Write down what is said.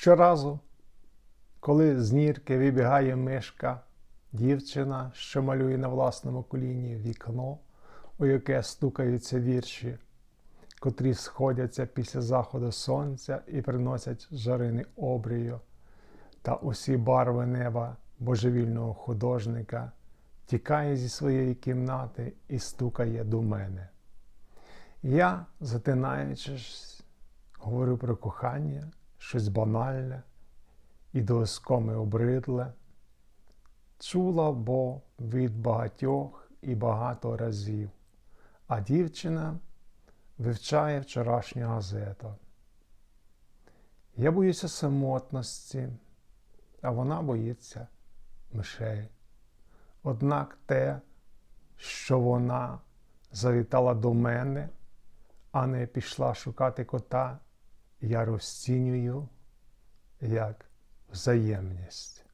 Щоразу, коли з нірки вибігає мишка, дівчина, що малює на власному коліні вікно, у яке стукаються вірші, котрі сходяться після заходу сонця і приносять жарини обрію, та усі барви неба божевільного художника, тікає зі своєї кімнати і стукає до мене. Я, затинаючись, говорю про кохання, щось банальне і доскоми обридле, чула бо від багатьох і багато разів, а дівчина вивчає вчорашню газету. Я боюся самотності, а вона боїться мишей. Однак те, що вона завітала до мене, а не пішла шукати кота, я розцінюю як взаємність.